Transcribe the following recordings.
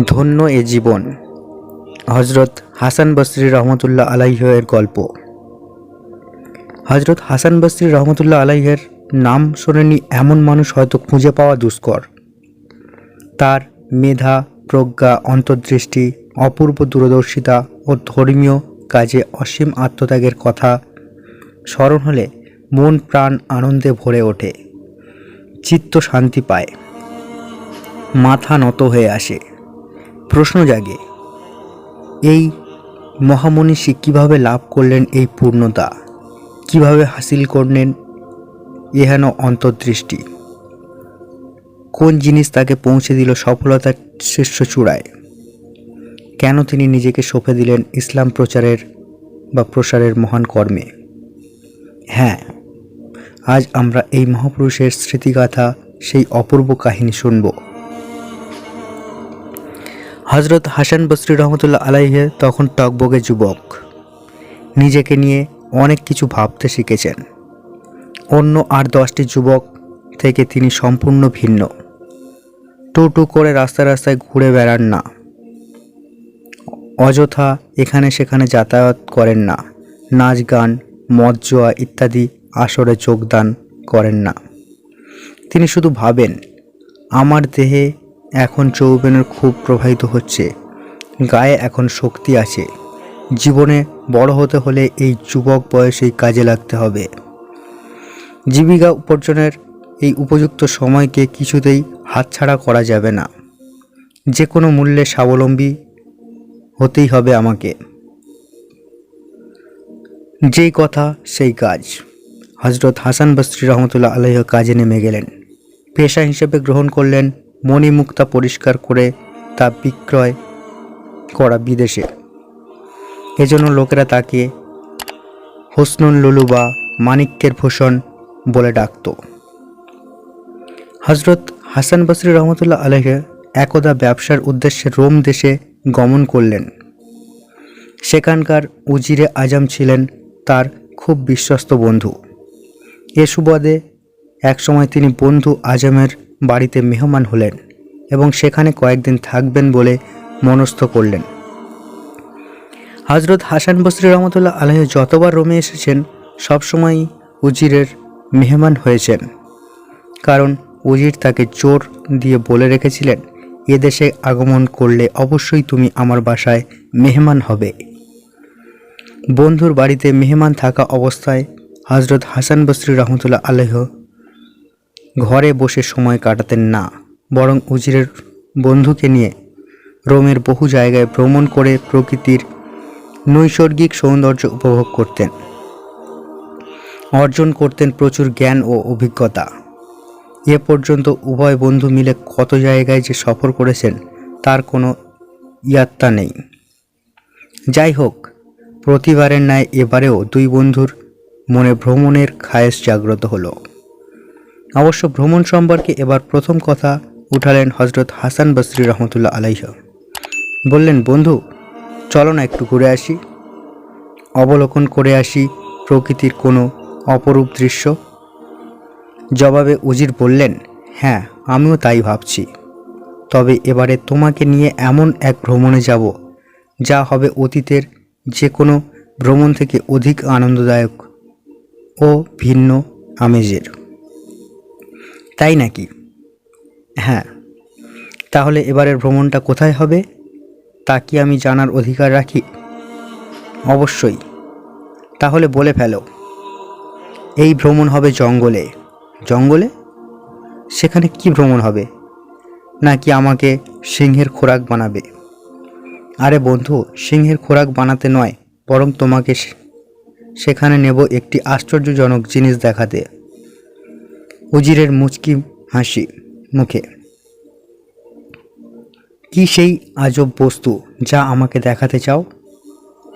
ধন্য এ জীবন। হজরত হাসান বসরি রহমতুল্লাহ আলাইহের গল্প। হজরত হাসান বসরি রহমতুল্লাহ আলাইহের নাম শোনেনি এমন মানুষ হয়তো খুঁজে পাওয়া দুষ্কর। তার মেধা, প্রজ্ঞা, অন্তর্দৃষ্টি, অপূর্ব দূরদর্শিতা ও ধর্মীয় কাজে অসীম আত্মত্যাগের কথা স্মরণ হলে মন প্রাণ আনন্দে ভরে ওঠে। চিত্ত শান্তি পায়। মাথা নত হয়ে আসে। প্রশ্ন জাগে, এই মহামনীষী কীভাবে লাভ করলেন এই পূর্ণতা? কীভাবে হাসিল করলেন এহেন অন্তর্দৃষ্টি? কোন জিনিস তাকে পৌঁছে দিল সফলতার শীর্ষ চূড়ায়? কেন তিনি নিজেকে সঁপে দিলেন ইসলাম প্রচারের বা প্রসারের মহান কর্মে? হ্যাঁ আজ আমরা এই মহাপুরুষের স্মৃতিগাথা, সেই অপূর্ব কাহিনী শুনব। হজরত হাসান বসরি রহমতুল্লাহ আলাইহে তখন টকবগে যুবক। নিজেকে নিয়ে অনেক কিছু ভাবতে শিখেছেন। অন্য আর দশটি যুবক থেকে তিনি সম্পূর্ণ ভিন্ন। টু টু করে রাস্তায় রাস্তায় ঘুরে বেড়ান না। অযথা এখানে সেখানে যাতায়াত করেন না। নাচ গান, মদ জোয়া ইত্যাদি আসরে যোগদান করেন না। তিনি শুধু ভাবেন, আমার দেহে এখন যৌবনের খুব প্রবাহিত হচ্ছে। গায়ে এখন শক্তি আছে। জীবনে বড় হতে হলে এই যুবক বয়সেই কাজে লাগতে হবে। জীবিকা উপার্জনের এই উপযুক্ত সময়কে কিছুতেই হাতছাড়া করা যাবে না। যে কোনো মূল্যে স্বাবলম্বী হতেই হবে আমাকে। যেই কথা, সেই কাজ। হজরত হাসান বস্ত্রী রহমতুল্লাহ আলহ কাজে নেমে গেলেন। পেশা হিসেবে গ্রহণ করলেন মণিমুক্তা পরিষ্কার করে তা বিক্রয় করা বিদেশে। এজন্য লোকেরা তাকে হোসনুল লুলু বা মানিক্যের ভূষণ বলে ডাকত। হজরত হাসান বসরি রহমতুল্লাহ আলহ একদা ব্যবসার উদ্দেশ্যে রোম দেশে গমন করলেন। সেখানকার উজিরে আজম ছিলেন তার খুব বিশ্বস্ত বন্ধু। এ সুবাদে একসময় তিনি বন্ধু আজমের বাড়িতে মেহমান হলেন এবং সেখানে কয়েকদিন থাকবেন বলে মনস্থ করলেন। হজরত হাসান বসরি রহমতুল্লাহ আলহ যতবার রোমে এসেছেন সবসময় উজিরের মেহমান হয়েছেন। কারণ উজির তাকে জোর দিয়ে বলে রেখেছিলেন এদেশে আগমন করলে অবশ্যই তুমি আমার বাসায় মেহমান হবে। বন্ধুর বাড়িতে মেহমান থাকা অবস্থায় হজরত হাসান বসরি রহমতুল্লাহ আলহ ঘরে বসে সময় কাটাতেন না, বরং উজিরের বন্ধুকে নিয়ে রোমের বহু জায়গায় ভ্রমণ করে প্রকৃতির নৈসর্গিক সৌন্দর্য উপভোগ করতেন। অর্জন করতেন প্রচুর জ্ঞান ও অভিজ্ঞতা। এ পর্যন্ত উভয় বন্ধু মিলে কত জায়গায় যে সফর করেছেন, তার কোনো ইয়াত্তা নেই। যাই হোক, প্রতিবারের ন্যায় এবারেও দুই বন্ধুর মনে ভ্রমণের খায়েশ জাগ্রত হলো। অবশ্য ভ্রমণ সম্পর্কে এবার প্রথম কথা উঠালেন হজরত হাসান বসরি রহমতুল্লাহ আলাইহ। বললেন, বন্ধু, চলো না একটু ঘুরে আসি। অবলোকন করে আসি প্রকৃতির কোনো অপরূপ দৃশ্য। জবাবে উজির বললেন হ্যাঁ আমিও তাই ভাবছি। তবে এবারে তোমাকে নিয়ে এমন এক ভ্রমণে যাব, যা হবে অতীতের যে কোনো ভ্রমণ থেকে অধিক আনন্দদায়ক ও ভিন্ন আমেজের। তাই নাকি? হ্যাঁ। তাহলে এবারের ভ্রমণটা কোথায় হবে, তা কি আমি জানার অধিকার রাখি? অবশ্যই। তাহলে বলে ফেলো। এই ভ্রমণ হবে জঙ্গলে। জঙ্গলে? সেখানে কি ভ্রমণ হবে? নাকি আমাকে সিংহের খোরাক বানাবে? আরে বন্ধু, সিংহের খোরাক বানাতে নয়, বরং তোমাকে সেখানে নেব একটি আশ্চর্যজনক জিনিস দেখাতে। উজিরের মুচকি হাসি মুখে। কি সেই আজব বস্তু যা আমাকে দেখাতে চাও?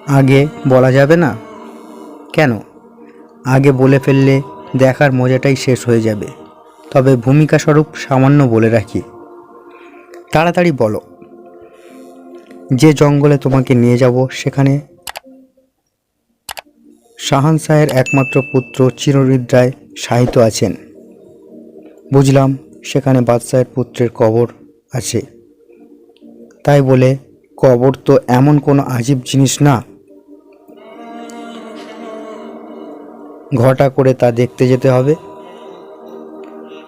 আগে বলা যাবে না? কেন? আগে বলে ফেললে দেখার মজাটাই শেষ হয়ে যাবে। তবে ভূমিকা স্বরূপ সামান্য বলে রাখি। তাড়াতাড়ি বলো। যে জঙ্গলে তোমাকে নিয়ে যাব সেখানে শাহানশাহের একমাত্র পুত্র চিরনিদ্রায় শায়িত আছেন। বুঝলাম সেখানে বাদশাহের পুত্রের কবর আছে। তাই বলে, কবর তো এমন কোনো আজীব জিনিস না। ঘটা করে তা দেখতে যেতে হবে।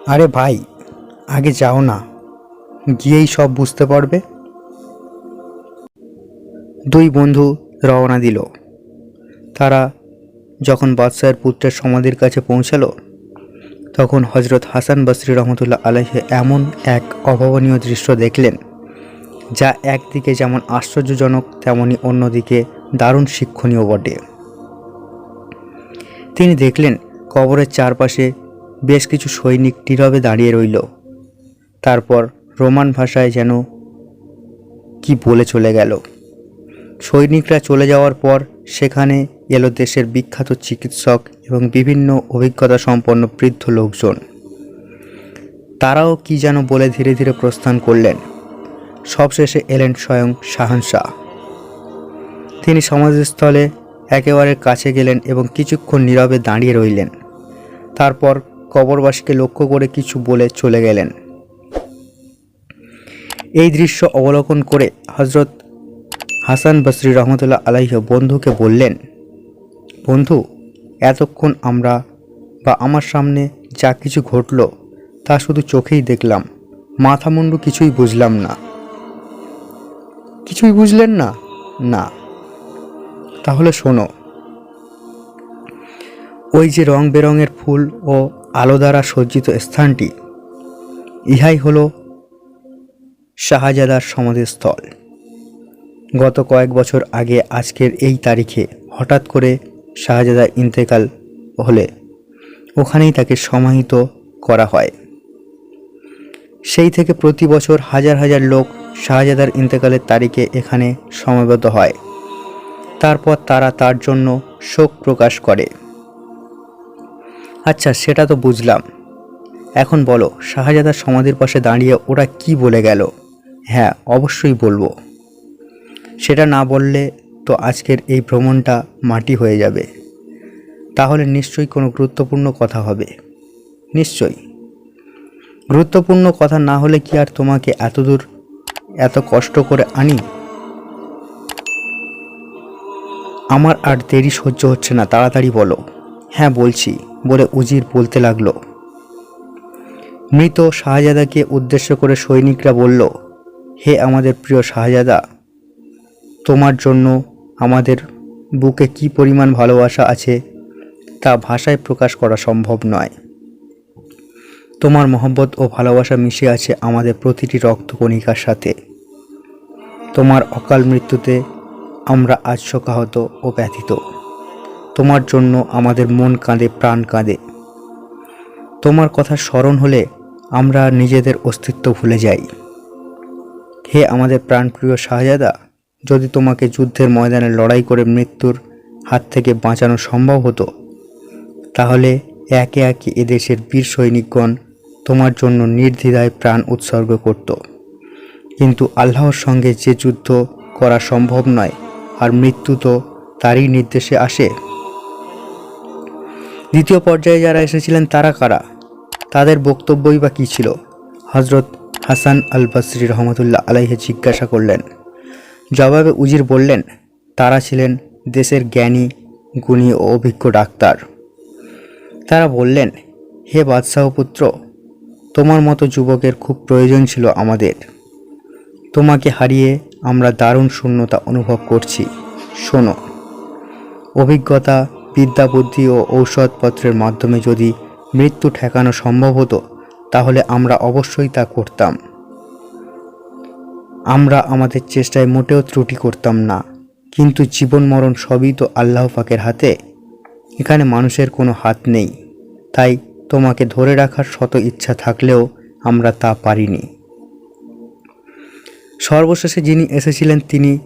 আরে ভাই, আগে যাও না, গিয়েই সব বুঝতে পারবে। দুই বন্ধু রওনা দিল। তারা যখন বাদশাহের পুত্রের সমাধির কাছে পৌঁছালো তখন হজরত হাসান বসরি রহমতুল্লাহ আলহে এমন এক অভাবনীয় দৃশ্য দেখলেন, যা একদিকে যেমন আশ্চর্যজনক, তেমনি অন্যদিকে দারুণ শিক্ষণীয় বটে। তিনি দেখলেন, কবরের চারপাশে বেশ কিছু সৈনিক নীরবে দাঁড়িয়ে রইল। তারপর রোমান ভাষায় যেন কি বলে চলে গেল। সৈনিকরা চলে যাওয়ার পর সেখানে এলো দেশের বিখ্যাত চিকিৎসক এবং বিভিন্ন অভিজ্ঞতা সম্পন্ন বৃদ্ধ লোকজন। তারাও কি যেন বলে ধীরে ধীরে প্রস্থান করলেন। সবশেষে এলেন স্বয়ং শাহানশাহ তিনি সমাধিস্থলে একেবারে কাছে গেলেন এবং কিছুক্ষণ নীরবে দাঁড়িয়ে রইলেন। তারপর কবরবাসীকে লক্ষ্য করে কিছু বলে চলে গেলেন। এই দৃশ্য অবলোকন করে হজরত হাসান বসরি রহমতুল্লাহ আলাইহ বন্ধুকে বললেন বন্ধু, এতক্ষণ আমরা বা আমার সামনে যা কিছু ঘটল তা শুধু চোখেই দেখলাম মাথা মুন্ডু কিছুই বুঝলাম না। কিছুই বুঝলেন না? না। তাহলে শোনো। ওই যে রং বেরঙের ফুল ও আলো দ্বারা সজ্জিত স্থানটি, ইহাই হলো শাহজাদার সমাধিস্থল। গত কয়েক বছর আগে আজকের এই তারিখে হঠাৎ করে শাহজাদা ইন্তেকাল হলে ওখানেই তাকে সমাহিত করা হয়। সেই থেকে প্রতি বছর হাজার হাজার লোক শাহজাদার ইন্তেকালের তারিখে এখানে সমবেত হয়। তারপর তারা তার জন্য শোক প্রকাশ করে। আচ্ছা সেটা তো বুঝলাম। এখন বলো শাহজাদার সমাধির পাশে দাঁড়িয়ে ওরা কি বলে গেল? হ্যাঁ অবশ্যই বলব। সেটা না বললে তো আজকের এই ভ্রমণটা মাটি হয়ে যাবে। তাহলে নিশ্চয়ই কোনো গুরুত্বপূর্ণ কথা হবে। নিশ্চয়ই। গুরুত্বপূর্ণ কথা না হলে কি আর তোমাকে এতদূর, এত কষ্ট করে আনি? আমার আর দেরি সহ্য হচ্ছে না, তাড়াতাড়ি বলো। হ্যাঁ বলছি, বলে উজির বলতে লাগল। মৃত শাহজাদাকে উদ্দেশ্য করে সৈনিকরা বলল, হে আমাদের প্রিয় শাহজাদা, তোমার জন্য আমাদের বুকে কি পরিমাণ ভালোবাসা আছে তা ভাষায় প্রকাশ করা সম্ভব নয়। তোমার মহব্বত ও ভালোবাসা মিশে আছে আমাদের প্রতিটি রক্তকণিকার সাথে। তোমার অকাল মৃত্যুতে আমরা আজ শোকাহত ও ব্যথিত। তোমার জন্য আমাদের মন কাঁদে, প্রাণ কাঁদে। তোমার কথা স্মরণ হলে আমরা নিজেদের অস্তিত্ব ভুলে যাই। হে আমাদের প্রাণপ্রিয় শাহজাদা যদি তোমাকে যুদ্ধের ময়দানে লড়াই করে মৃত্যুর হাত থেকে বাঁচানো সম্ভব হতো, তাহলে একে একে এদেশের বীর সৈনিকগণ তোমার জন্য নির্দ্বিধায় প্রাণ উৎসর্গ করত। কিন্তু আল্লাহর সঙ্গে যে যুদ্ধ করা সম্ভব নয়, আর মৃত্যু তো তারই নির্দেশে আসে। দ্বিতীয় পর্যায়ে যারা এসেছিলেন তারা কারা? তাদের বক্তব্যই বা কী ছিল? হজরত হাসান আল বসরি রহমতুল্লাহ আলাইহে জিজ্ঞাসা করলেন। জবাবে উজির বললেন, তারা ছিলেন দেশের জ্ঞানী, গুণী ও অভিজ্ঞ ডাক্তার। তারা বললেন, হে বাদশাহ পুত্র, তোমার মতো যুবকের খুব প্রয়োজন ছিল আমাদের। তোমাকে হারিয়ে আমরা দারুণ শূন্যতা অনুভব করছি। শোনো, অভিজ্ঞতা, বিদ্যা, বুদ্ধি ও ঔষধপত্রের মাধ্যমে যদি মৃত্যু ঠেকানো সম্ভব হতো, তাহলে আমরা অবশ্যই তা করতাম। আমরা আমাদের চেষ্টায় মোটেও ত্রুটি করতাম না। কিন্তু জীবন মরণ সবই তো আল্লাহ পাকের হাতে। এখানে মানুষের কোনো হাত নেই। তাই তোমাকে ধরে রাখার শত ইচ্ছা থাকলেও আমরা তা পারিনি। সর্বশেষে যিনি এসেছিলেন, তিনি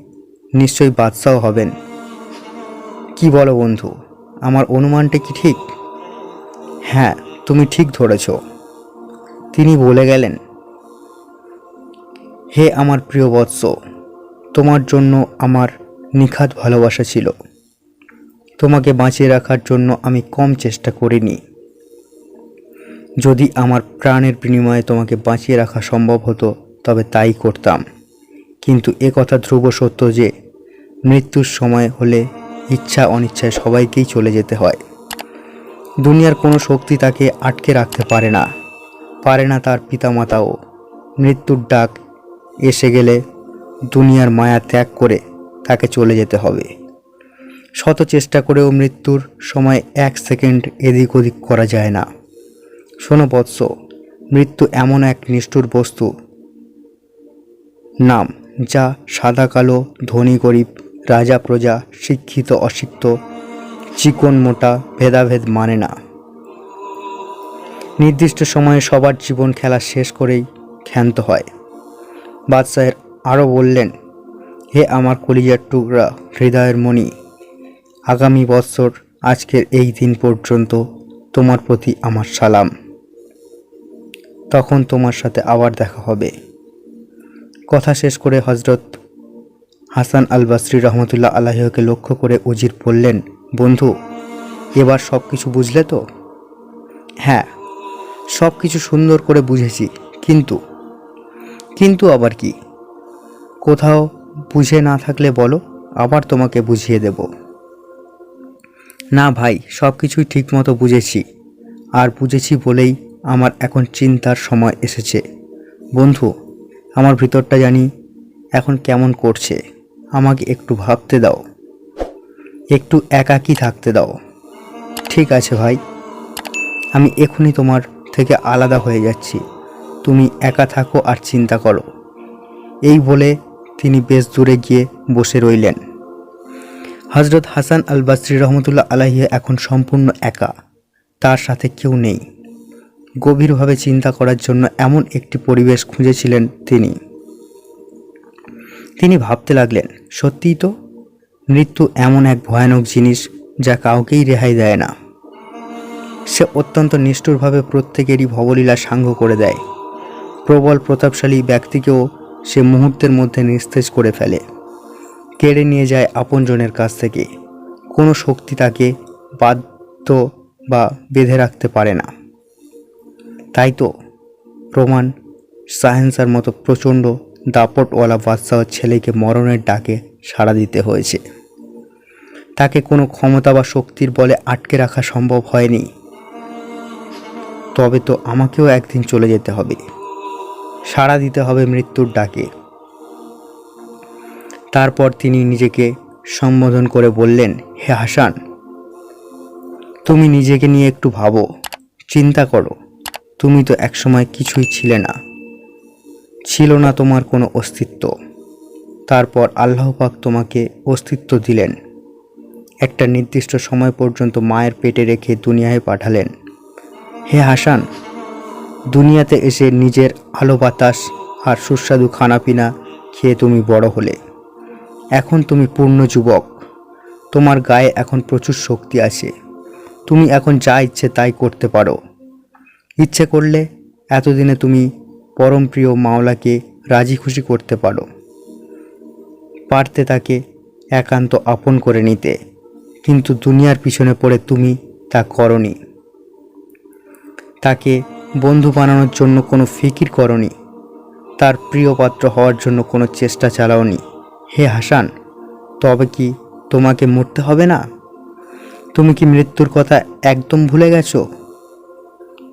নিশ্চয়ই বাদশাহ হবেন। কি বলো বন্ধু, আমার অনুমানটা কি ঠিক? হ্যাঁ তুমি ঠিক ধরেছ। তিনি বলে গেলেন হে আমার প্রিয় বৎস, তোমার জন্য আমার নিখাত ভালোবাসা ছিল। তোমাকে বাঁচিয়ে রাখার জন্য আমি কম চেষ্টা করিনি। যদি আমার প্রাণের বিনিময়ে তোমাকে বাঁচিয়ে রাখা সম্ভব হতো, তবে তাই করতাম। কিন্তু এ কথা ধ্রুব সত্য যে, মৃত্যুর সময় হলে ইচ্ছা অনিচ্ছায় সবাইকেই চলে যেতে হয়। দুনিয়ার কোনো শক্তি তাকে আটকে রাখতে পারে না। পারে না তার পিতামাতাও। মৃত্যুর ডাক এসে গেলে দুনিয়ার মায়া ত্যাগ করে তাকে চলে যেতে হবে। শত চেষ্টা করেও মৃত্যুর সময় এক সেকেন্ড এদিক ওদিক করা যায় না। শোনো বৎস, মৃত্যু এমন এক নিষ্ঠুর বস্তু। নাম, যা সাদা কালো, ধনী গরিব, রাজা প্রজা, শিক্ষিত অশিক্ষিত চিকন মোটা, ভেদাভেদ মানে না। নির্দিষ্ট সময়ে সবার জীবন খেলা শেষ করেই ক্ষান্ত হয়। বাদশাহের আরও বললেন, হে আমার কলিজার টুকরা হৃদয়ের মণি, আগামী বৎসর আজকের এই দিন পর্যন্ত তোমার প্রতি আমার সালাম। তখন তোমার সাথে আবার দেখা হবে। কথা শেষ করে হজরত হাসান আল বাসরি রহমতুল্লাহ আল্লাহকে লক্ষ্য করে উজির বললেন, বন্ধু, এবার সব কিছু বুঝলে তো? হ্যাঁ সব কিছু সুন্দর করে বুঝেছি, কিন্তু কিন্তু আবার কি? কোথাও বুঝে না থাকলে বলো, আবার তোমাকে বুঝিয়ে দেব। না ভাই সব কিছুই ঠিকমতো বুঝেছি। আর বুঝেছি বলেই আমার এখন চিন্তার সময় এসেছে। বন্ধু, আমার ভিতরটা জানি এখন কেমন করছে। আমাকে একটু ভাবতে দাও। একটু একাকী থাকতে দাও। ঠিক আছে ভাই, আমি এখনই তোমার থেকে আলাদা হয়ে যাচ্ছি। তুমি একা থাকো আর চিন্তা করো। এই বলে তিনি বেশ দূরে গিয়ে বসে রইলেন। হজরত হাসান আল বাসরি রহমতুল্লাহ আলাহিয়া এখন সম্পূর্ণ একা, তার সাথে কেউ নেই। গভীরভাবে চিন্তা করার জন্য এমন একটি পরিবেশ খুঁজেছিলেন তিনি। তিনি ভাবতে লাগলেন, সত্যিই তো? মৃত্যু এমন এক ভয়ানক জিনিস যা কাউকেই রেহাই দেয় না। সে অত্যন্ত নিষ্ঠুরভাবে প্রত্যেকেরই ভবলীলা সাঙ্গ করে দেয়। প্রবল প্রতাপশালী ব্যক্তিকেও সে মুহূর্তের মধ্যে নিস্তেজ করে ফেলে। কেড়ে নিয়ে যায় আপনজনের কাছ থেকে। কোনো শক্তি তাকে বাধ্য বা বেঁধে রাখতে পারে না। তাই তো রোমান সাহেন্সার মতো প্রচণ্ড দাপটওয়ালা বাদশাহ ছেলেকে মরণের ডাকে সাড়া দিতে হয়েছে। তাকে কোনো ক্ষমতা বা শক্তির বলে আটকে রাখা সম্ভব হয়নি। তবে তো আমাকেও একদিন চলে যেতে হবে। সাড়া দিতে হবে মৃত্যুর ডাকে। তারপর তিনি নিজেকে সম্বোধন করে বললেন, হে হাসান, তুমি নিজেকে নিয়ে একটু ভাবো, চিন্তা করো। তুমি তো একসময় কিছুই ছিলে না। ছিল না তোমার কোনো অস্তিত্ব। তারপর আল্লাহ পাক তোমাকে অস্তিত্ব দিলেন। একটা নির্দিষ্ট সময় পর্যন্ত মায়ের পেটে রেখে দুনিয়ায় পাঠালেন। হে হাসান দুনিয়াতে এসে নিজের আলো বাতাস আর সুস্বাদু খানাপিনা খেয়ে তুমি বড় হলে। এখন তুমি পূর্ণ যুবক। তোমার গায়ে এখন প্রচুর শক্তি আছে। তুমি এখন যা ইচ্ছে তাই করতে পারো। ইচ্ছে করলে এতদিনে তুমি পরম প্রিয় মাওলাকে রাজি খুশি করতে পারো। পারতে তাকে একান্ত আপন করে নিতে। কিন্তু দুনিয়ার পিছনে পড়ে তুমি তা করনি। তাকে বন্ধু বানানোর জন্য কোনো ফিকির করনি। তার প্রিয় পাত্র হওয়ার জন্য কোনো চেষ্টা চালাওনি। হে হাসান, তবে কি তোমাকে মরতে হবে না? তুমি কি মৃত্যুর কথা একদম ভুলে গেছো?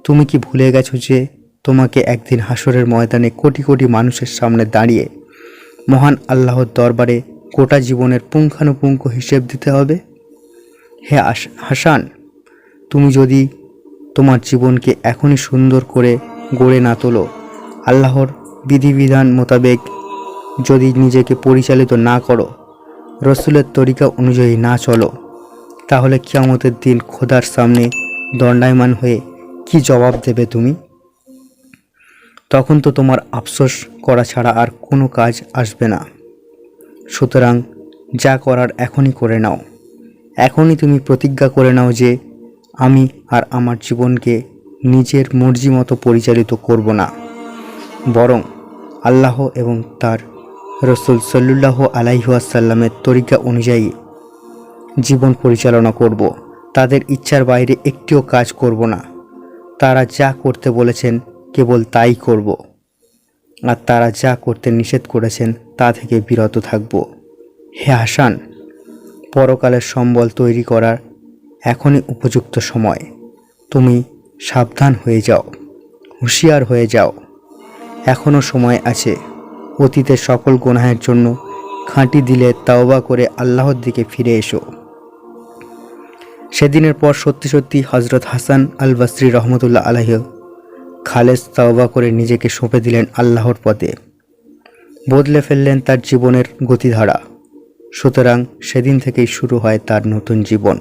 তুমি কি ভুলে গেছো যে তোমাকে একদিন হাসরের ময়দানে কোটি কোটি মানুষের সামনে দাঁড়িয়ে মহান আল্লাহর দরবারে গোটা জীবনের পুঙ্খানুপুঙ্খ হিসেব দিতে হবে? হে হাসান, তুমি যদি তোমার জীবনকে এখনই সুন্দর করে গড়ে না তোলো। আল্লাহর বিধিবিধান মোতাবেক যদি নিজেকে পরিচালিত না করো, রসুলের তরিকা অনুযায়ী না চলো, তাহলে কিয়ামতের দিন খোদার সামনে দণ্ডায়মান হয়ে কি জবাব দেবে তুমি? তখন তো তোমার আফসোস করা ছাড়া আর কোনো কাজ আসবে না। সুতরাং যা করার এখনই করে নাও। এখনই তুমি প্রতিজ্ঞা করে নাও যে আমি আর আমার জীবনকে নিজের মর্জি মতো পরিচালিত করব না। বরং আল্লাহ এবং তার রসুল সাল্লুল্লাহ আলাইহাসাল্লামের তরিকা অনুযায়ী জীবন পরিচালনা করব। তাদের ইচ্ছার বাইরে একটিও কাজ করব না। তারা যা করতে বলেছেন কেবল তাই করব। আর তারা যা করতে নিষেধ করেছেন তা থেকে বিরত থাকব। হে হাসান, পরকালের সম্বল তৈরি করার এখনই উপযুক্ত সময়। তুমি সাবধান হয়ে যাও, হুঁশিয়ার হয়ে যাও। এখনও সময় আছে। অতীতের সকল গুনাহের জন্য খাঁটি দিলে তাওবা করে আল্লাহর দিকে ফিরে এসো। সেদিনের পর সত্যি সত্যি হজরত হাসান আল বাসরি রহমতুল্লাহ আলাহ খালেজ তাওবা করে নিজেকে সঁপে দিলেন আল্লাহর পথে। বদলে ফেললেন তার জীবনের গতিধারা। সুতরাং সেদিন থেকেই শুরু হয় তার নতুন জীবন।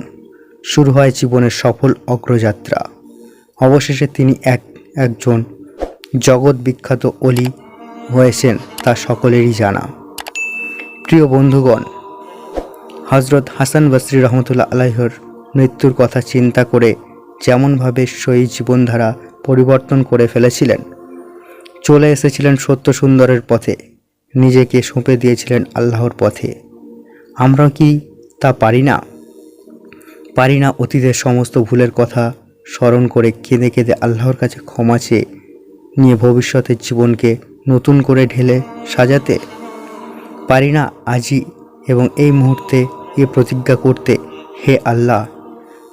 শুরু হয় জীবনের সফল অগ্রযাত্রা। অবশেষে তিনি এক, একজন জগৎ বিখ্যাত অলি হয়েছেন তা সকলেরই জানা। প্রিয় বন্ধুগণ হজরত হাসান বসরি রহমতুল্লাহ আলাইহর মৃত্যুর কথা চিন্তা করে যেমনভাবে সেই জীবনধারা পরিবর্তন করে ফেলেছিলেন, চলে এসেছিলেন সত্য সুন্দরের পথে, নিজেকে সঁপে দিয়েছিলেন আল্লাহর পথে। আমরা কি তা পারি না? পারি না অতীতের সমস্ত ভুলের কথা স্মরণ করে কেঁদে কেঁদে আল্লাহর কাছে ক্ষমা চেয়ে নিয়ে ভবিষ্যতের জীবনকে নতুন করে ঢেলে সাজাতে পারি না আজই এবং এই মুহূর্তে এ প্রতিজ্ঞা করতে, হে আল্লাহ,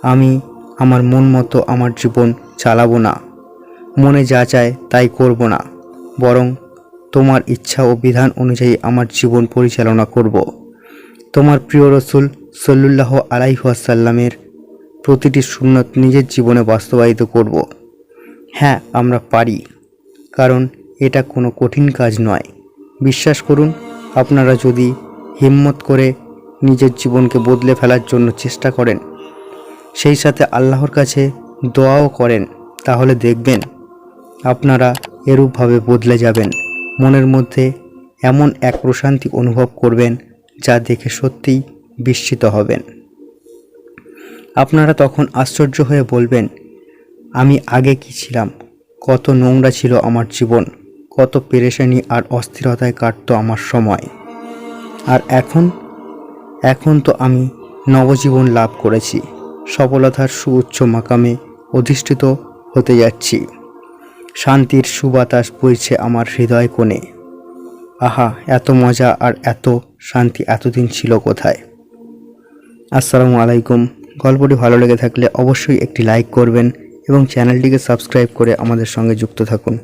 আমি আমার মন মতো আমার জীবন চালাবো না। মনে যা চায় তাই করব না, বরং তোমার ইচ্ছা ও বিধান অনুযায়ী আমার জীবন পরিচালনা করব। তোমার প্রিয় রসুল সল্লুল্লাহ আলাইহাসাল্লামের প্রতিটি সুন্নত নিজের জীবনে বাস্তবায়িত করব। হ্যাঁ আমরা পারি, কারণ এটা কোনো কঠিন কাজ নয়। বিশ্বাস করুন, আপনারা যদি হিম্মত করে নিজের জীবনকে বদলে ফেলার জন্য চেষ্টা করেন, সেই সাথে আল্লাহর কাছে দোয়াও করেন, তাহলে দেখবেন আপনারা এরূপভাবে বদলে যাবেন। মনের মধ্যে এমন এক প্রশান্তি অনুভব করবেন যা দেখে সত্যিই বিস্মিত হবেন। আপনারা তখন আশ্চর্য হয়ে বলবেন, আমি আগে কি ছিলাম? কত নোংরা ছিল আমার জীবন, কত পেরেশানি আর অস্থিরতায় কাটতো আমার সময়। আর এখন এখন তো আমি নবজীবন লাভ করেছি, সফলতার সুউচ্চ মাকামে অধিষ্ঠিত হতে যাচ্ছি। শান্তির সুবাতাস বইছে আমার হৃদয় কোণে। আহা, এত মজা আর এত শান্তি এতদিন ছিল কোথায়? আসসালামু আলাইকুম। গল্পটি ভালো লেগে থাকলে অবশ্যই একটি লাইক করবেন এবং চ্যানেলটিকে সাবস্ক্রাইব করে আমাদের সঙ্গে যুক্ত থাকুন।